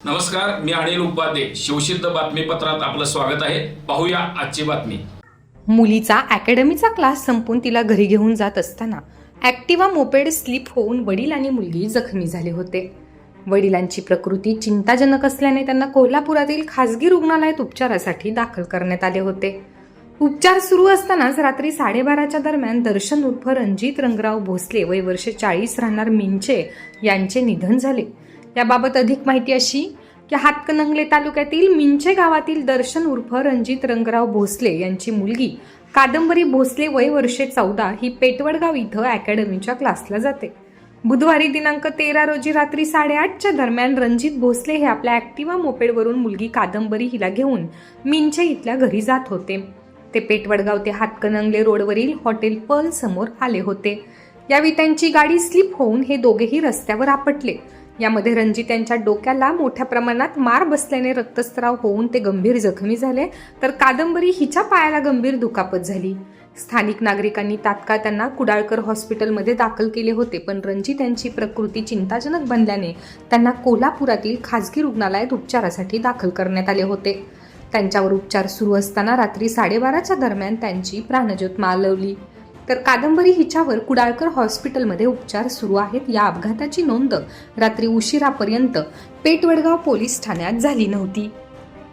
नमस्कार मी अनिल उपाध्ये. शिवसिद्ध बातमीपत्रात आपलं स्वागत आहे. पाहूया आजची बातमी. मुलीचा अकॅडमीचा क्लास संपून तिला घरी घेऊन जात असताना ॲक्टिवा मोपेड स्लिप होऊन वडील आणि मुलगी जखमी झाले होते. वडिलांची प्रकृती चिंताजनक असल्याने त्यांना कोल्हापुरातील खासगी रुग्णालयात उपचारासाठी दाखल करण्यात आले होते. उपचार सुरू असतानाच रात्री साडेबाराच्या दरम्यान दर्शन उर्फ रणजित रंगराव भोसले वय वर्ष चाळीस राहणार मिंचे यांचे निधन झाले. याबाबत अधिक माहिती अशी की हातकणंगले तालुक्यातील मिंचे गावातील दर्शन उर्फ रणजित रंगराव भोसले यांची मुलगी कादंबरी भोसले वय वर्षे चौदा ही पेटवडगाव इथं अकॅडमीच्या क्लासला जाते. बुधवारी दिनांक तेरा रोजी रात्री साडेआठच्या दरम्यान रणजित भोसले हे आपल्या ॲक्टिवा मोपेडवरून मुलगी कादंबरी हिला घेऊन मिंचे इथल्या घरी जात होते. ते पेटवडगाव ते हातकणंगले रोडवरील हॉटेल पर्ल समोर आले होते. यावेळी त्यांची गाडी स्लिप होऊन हे दोघेही रस्त्यावर आपटले. यामध्ये रणजित यांच्या डोक्याला मोठ्या प्रमाणात मार बसल्याने रक्तस्राव होऊन ते गंभीर जखमी झाले तर कादंबरी हिच्या पायाला गंभीर दुखापत झाली. स्थानिक नागरिकांनी तात्काळ त्यांना कुडाळकर हॉस्पिटलमध्ये दाखल केले होते पण रणजित यांची प्रकृती चिंताजनक बनल्याने त्यांना कोल्हापुरातील खासगी रुग्णालयात उपचारासाठी दाखल करण्यात आले होते. त्यांच्यावर उपचार सुरू असताना रात्री साडेबाराच्या दरम्यान त्यांची प्राणज्योत मालवली. तर कादंबरी हिच्यावर कुडाळकर हॉस्पिटलमध्ये उपचार सुरू आहेत. या अपघाताची नोंद रात्री उशिरापर्यंत पेटवडगाव पोलीस ठाण्यात झाली नव्हती.